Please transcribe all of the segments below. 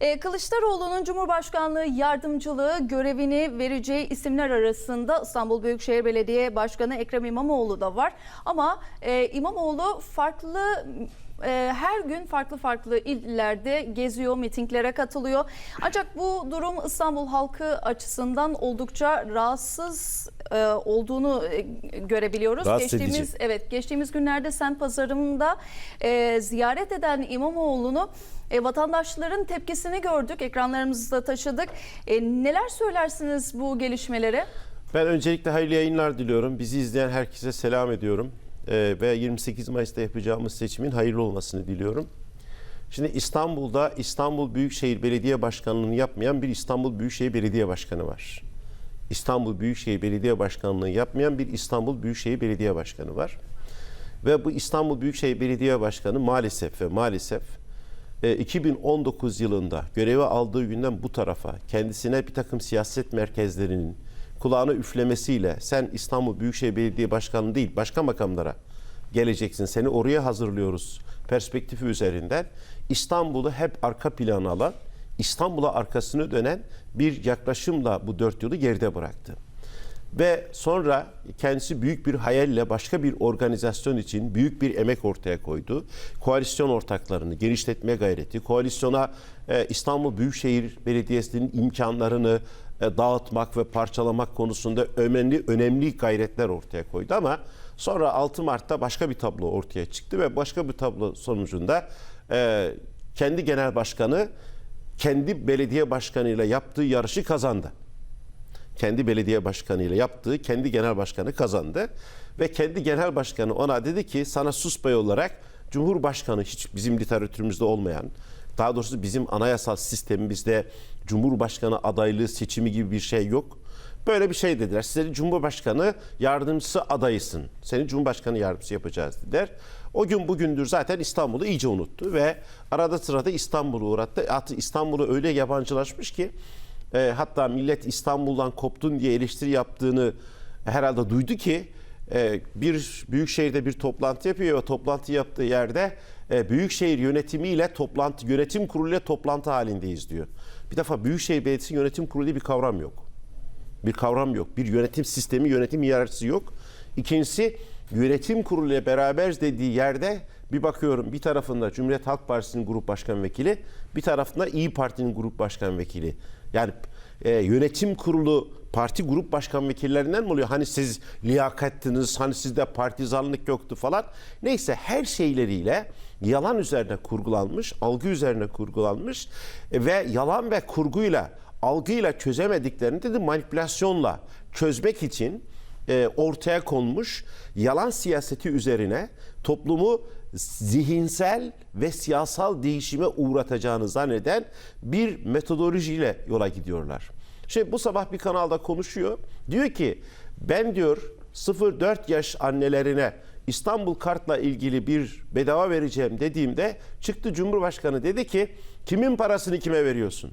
Ee, Kılıçdaroğlu'nun Cumhurbaşkanlığı yardımcılığı görevini vereceği isimler arasında İstanbul Büyükşehir Belediye Başkanı Ekrem İmamoğlu da var. Ama e, İmamoğlu farklı e, her gün farklı farklı illerde geziyor, mitinglere katılıyor. Ancak bu durum İstanbul halkı açısından oldukça rahatsız e, olduğunu e, görebiliyoruz. Rahatsız edici. geçtiğimiz evet geçtiğimiz günlerde Sen Pazarı'nda e, ziyaret eden İmamoğlu'nu e, vatandaşların tepkisini gördük, ekranlarımızda taşıdık. E, neler söylersiniz bu gelişmelere? Ben öncelikle hayırlı yayınlar diliyorum. Bizi izleyen herkese selam ediyorum. Ee, ve 28 Mayıs'ta yapacağımız seçimin hayırlı olmasını diliyorum. Şimdi İstanbul'da İstanbul Büyükşehir Belediye Başkanlığı'nı yapmayan bir İstanbul Büyükşehir Belediye Başkanı var. İstanbul Büyükşehir Belediye Başkanlığı yapmayan bir İstanbul Büyükşehir Belediye Başkanı var. Ve bu İstanbul Büyükşehir Belediye Başkanı maalesef ve maalesef e, 2019 yılında görevi aldığı günden bu tarafa kendisine bir takım siyaset merkezlerinin kulağına üflemesiyle sen İstanbul Büyükşehir Belediye Başkanı değil başka makamlara geleceksin seni oraya hazırlıyoruz perspektifi üzerinden İstanbul'u hep arka plana alan İstanbul'a arkasını dönen bir yaklaşımla bu dört yılı geride bıraktı. Ve sonra kendisi büyük bir hayalle başka bir organizasyon için büyük bir emek ortaya koydu. Koalisyon ortaklarını genişletme gayreti, koalisyona e, İstanbul Büyükşehir Belediyesi'nin imkanlarını dağıtmak ve parçalamak konusunda önemli önemli gayretler ortaya koydu ama sonra 6 Mart'ta başka bir tablo ortaya çıktı ve başka bir tablo sonucunda e, kendi genel başkanı kendi belediye başkanıyla yaptığı yarışı kazandı kendi belediye başkanıyla yaptığı kendi genel başkanı kazandı. Ve kendi genel başkanı ona dedi ki sana sus bey olarak Cumhurbaşkanı hiç bizim literatürümüzde olmayan daha doğrusu bizim anayasal sistemimizde Cumhurbaşkanı adaylığı seçimi gibi bir şey yok. Böyle bir şey dediler. Seni Cumhurbaşkanı yardımcısı adayısın. Seni Cumhurbaşkanı yardımcısı yapacağız dediler. O gün bugündür zaten İstanbul'u iyice unuttu ve arada sırada İstanbul'u uğrattı. İstanbul'u öyle yabancılaşmış ki e, hatta millet İstanbul'dan koptun diye eleştiri yaptığını herhalde duydu ki e, bir büyük şehirde bir toplantı yapıyor ve toplantı yaptığı yerde e, büyükşehir yönetimiyle toplantı yönetim kuruluyla toplantı halindeyiz diyor. Bir defa büyükşehir belediyesi yönetim kurulu diye bir kavram yok. Bir kavram yok. Bir yönetim sistemi, yönetim hiyerarşisi yok. İkincisi yönetim kuruluyla beraber dediği yerde bir bakıyorum bir tarafında Cumhuriyet Halk Partisi'nin grup başkan vekili, bir tarafında İyi Parti'nin grup başkan vekili. Yani e, yönetim kurulu parti grup başkan vekillerinden mi oluyor? Hani siz liyakattınız, hani sizde partizanlık yoktu falan. Neyse her şeyleriyle yalan üzerine kurgulanmış, algı üzerine kurgulanmış ve yalan ve kurguyla, algıyla çözemediklerini de manipülasyonla çözmek için e, ortaya konmuş yalan siyaseti üzerine toplumu zihinsel ve siyasal değişime uğratacağını zanneden bir metodolojiyle yola gidiyorlar. Şimdi bu sabah bir kanalda konuşuyor. Diyor ki ben diyor 0-4 yaş annelerine İstanbul Kart'la ilgili bir bedava vereceğim dediğimde çıktı Cumhurbaşkanı dedi ki kimin parasını kime veriyorsun?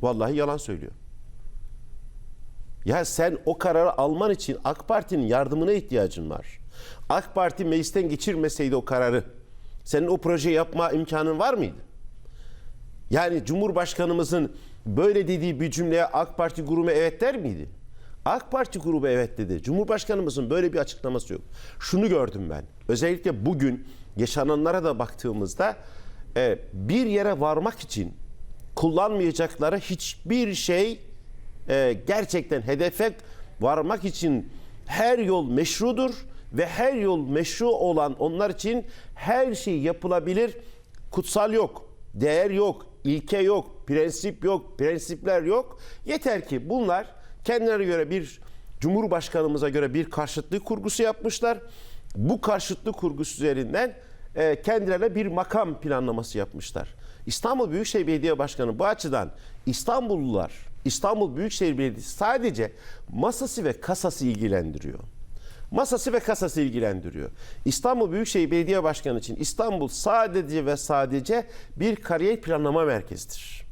Vallahi yalan söylüyor. Ya sen o kararı alman için AK Parti'nin yardımına ihtiyacın var. AK Parti meclisten geçirmeseydi o kararı senin o projeyi yapma imkanın var mıydı? Yani Cumhurbaşkanımızın böyle dediği bir cümleye AK Parti grubu evet der miydi? AK Parti grubu evet dedi. Cumhurbaşkanımızın böyle bir açıklaması yok. Şunu gördüm ben. Özellikle bugün yaşananlara da baktığımızda e, bir yere varmak için kullanmayacakları hiçbir şey e, gerçekten hedefe varmak için her yol meşrudur ve her yol meşru olan onlar için her şey yapılabilir. Kutsal yok, değer yok, ilke yok, prensip yok, prensipler yok. Yeter ki bunlar kendilerine göre bir Cumhurbaşkanımıza göre bir karşıtlık kurgusu yapmışlar. Bu karşıtlık kurgusu üzerinden e, kendilerine bir makam planlaması yapmışlar. İstanbul Büyükşehir Belediye Başkanı bu açıdan İstanbullular, İstanbul Büyükşehir Belediyesi sadece masası ve kasası ilgilendiriyor. Masası ve kasası ilgilendiriyor. İstanbul Büyükşehir Belediye Başkanı için İstanbul sadece ve sadece bir kariyer planlama merkezidir.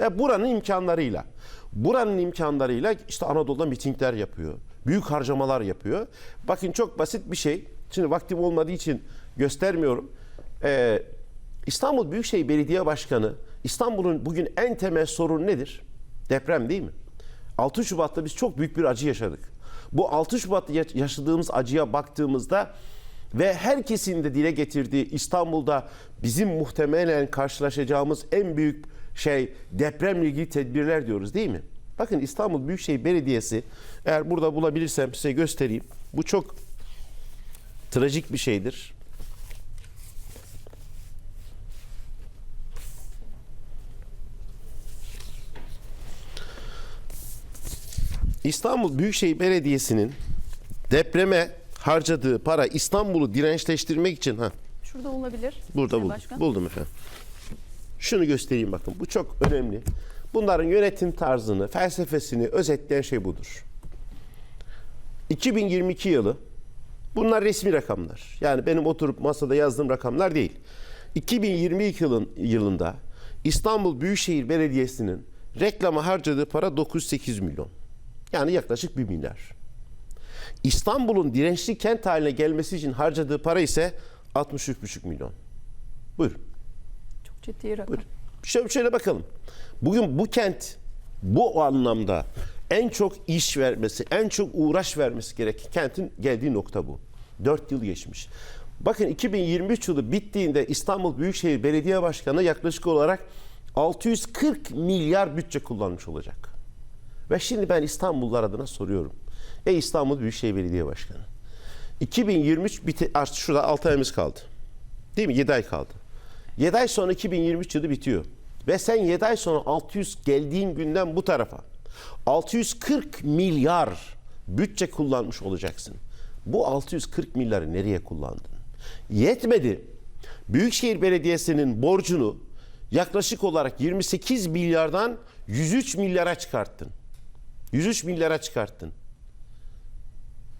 Ve buranın imkanlarıyla, buranın imkanlarıyla işte Anadolu'da mitingler yapıyor. Büyük harcamalar yapıyor. Bakın çok basit bir şey. Şimdi vaktim olmadığı için göstermiyorum. Ee, İstanbul Büyükşehir Belediye Başkanı İstanbul'un bugün en temel sorunu nedir? Deprem değil mi? 6 Şubat'ta biz çok büyük bir acı yaşadık. Bu 6 Şubat'ta ya- yaşadığımız acıya baktığımızda ve herkesin de dile getirdiği İstanbul'da bizim muhtemelen karşılaşacağımız en büyük şey depremle ilgili tedbirler diyoruz değil mi? Bakın İstanbul Büyükşehir Belediyesi eğer burada bulabilirsem size göstereyim. Bu çok trajik bir şeydir. İstanbul Büyükşehir Belediyesi'nin depreme harcadığı para İstanbul'u dirençleştirmek için ha Şurada olabilir. burada Sayın buldum. Başkan. Buldum efendim. Şunu göstereyim bakın. Bu çok önemli. Bunların yönetim tarzını, felsefesini özetleyen şey budur. 2022 yılı bunlar resmi rakamlar. Yani benim oturup masada yazdığım rakamlar değil. 2022 yılın, yılında İstanbul Büyükşehir Belediyesi'nin reklama harcadığı para 908 milyon. Yani yaklaşık 1 milyar. İstanbul'un dirençli kent haline gelmesi için harcadığı para ise 63,5 milyon. Buyurun. Çok ciddi rakam. Buyurun. Şöyle, şöyle bakalım. Bugün bu kent bu anlamda en çok iş vermesi, en çok uğraş vermesi gereken kentin geldiği nokta bu. 4 yıl geçmiş. Bakın 2023 yılı bittiğinde İstanbul Büyükşehir Belediye Başkanı yaklaşık olarak 640 milyar bütçe kullanmış olacak. Ve şimdi ben İstanbullular adına soruyorum. Ey İstanbul Büyükşehir Belediye Başkanı. 2023 biti artık şurada 6 ayımız kaldı. Değil mi? 7 ay kaldı. 7 ay sonra 2023 yılı bitiyor. Ve sen 7 ay sonra 600 geldiğin günden bu tarafa 640 milyar bütçe kullanmış olacaksın. Bu 640 milyarı nereye kullandın? Yetmedi. Büyükşehir Belediyesi'nin borcunu yaklaşık olarak 28 milyardan 103 milyara çıkarttın. 103 milyara çıkarttın.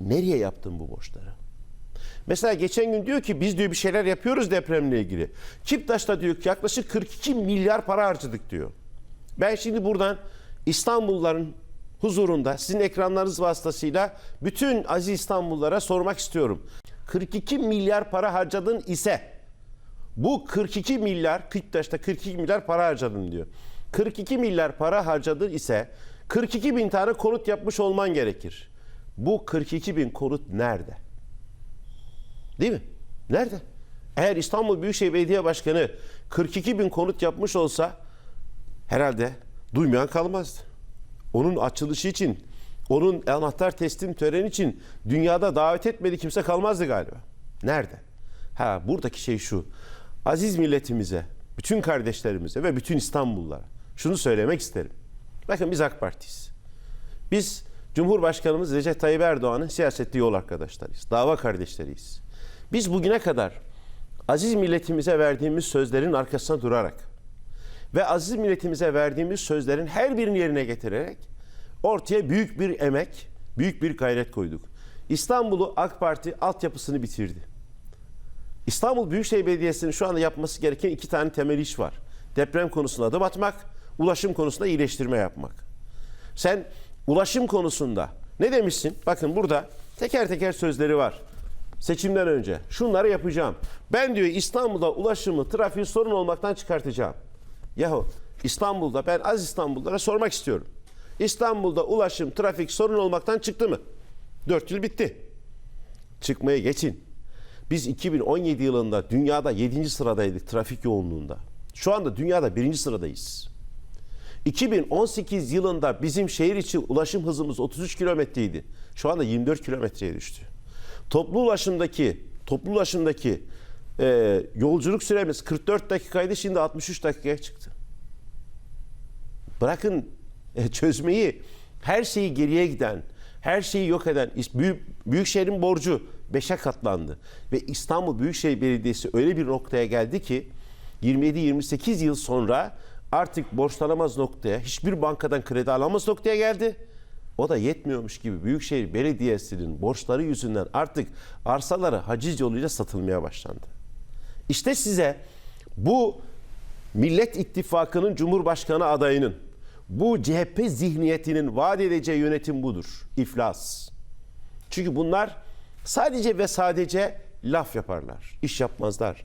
Nereye yaptın bu borçları? Mesela geçen gün diyor ki biz diyor bir şeyler yapıyoruz depremle ilgili. Kiptaş'ta diyor ki yaklaşık 42 milyar para harcadık diyor. Ben şimdi buradan İstanbulluların huzurunda sizin ekranlarınız vasıtasıyla bütün aziz İstanbullulara sormak istiyorum. 42 milyar para harcadın ise bu 42 milyar Kiptaş'ta 42 milyar para harcadın diyor. 42 milyar para harcadın ise 42 bin tane konut yapmış olman gerekir. Bu 42 bin konut nerede? Değil mi? Nerede? Eğer İstanbul Büyükşehir Belediye Başkanı 42 bin konut yapmış olsa herhalde duymayan kalmazdı. Onun açılışı için, onun anahtar teslim töreni için dünyada davet etmedi kimse kalmazdı galiba. Nerede? Ha buradaki şey şu. Aziz milletimize, bütün kardeşlerimize ve bütün İstanbullulara şunu söylemek isterim. Bakın biz AK Parti'yiz. Biz Cumhurbaşkanımız Recep Tayyip Erdoğan'ın siyasette yol arkadaşlarıyız. Dava kardeşleriyiz. Biz bugüne kadar aziz milletimize verdiğimiz sözlerin arkasına durarak ve aziz milletimize verdiğimiz sözlerin her birini yerine getirerek ortaya büyük bir emek, büyük bir gayret koyduk. İstanbul'u AK Parti altyapısını bitirdi. İstanbul Büyükşehir Belediyesi'nin şu anda yapması gereken iki tane temel iş var. Deprem konusunda adım atmak, ulaşım konusunda iyileştirme yapmak. Sen ulaşım konusunda ne demişsin? Bakın burada teker teker sözleri var. Seçimden önce şunları yapacağım. Ben diyor İstanbul'da ulaşımı, trafiği sorun olmaktan çıkartacağım. Yahu İstanbul'da ben az İstanbullulara sormak istiyorum. İstanbul'da ulaşım, trafik sorun olmaktan çıktı mı? 4 yıl bitti. Çıkmaya geçin. Biz 2017 yılında dünyada 7. sıradaydık trafik yoğunluğunda. Şu anda dünyada 1. sıradayız. 2018 yılında bizim şehir içi ulaşım hızımız 33 kilometreydi. Şu anda 24 kilometreye düştü. Toplu ulaşımdaki toplu ulaşımdaki e, yolculuk süremiz 44 dakikaydı şimdi 63 dakikaya çıktı. Bırakın e, çözmeyi her şeyi geriye giden, her şeyi yok eden büyük, Büyükşehir'in borcu 5'e katlandı. Ve İstanbul Büyükşehir Belediyesi öyle bir noktaya geldi ki 27-28 yıl sonra artık borçlanamaz noktaya, hiçbir bankadan kredi alamaz noktaya geldi. O da yetmiyormuş gibi Büyükşehir Belediyesi'nin borçları yüzünden artık arsaları haciz yoluyla satılmaya başlandı. İşte size bu Millet İttifakı'nın Cumhurbaşkanı adayının bu CHP zihniyetinin vaat edeceği yönetim budur. İflas. Çünkü bunlar sadece ve sadece laf yaparlar, iş yapmazlar.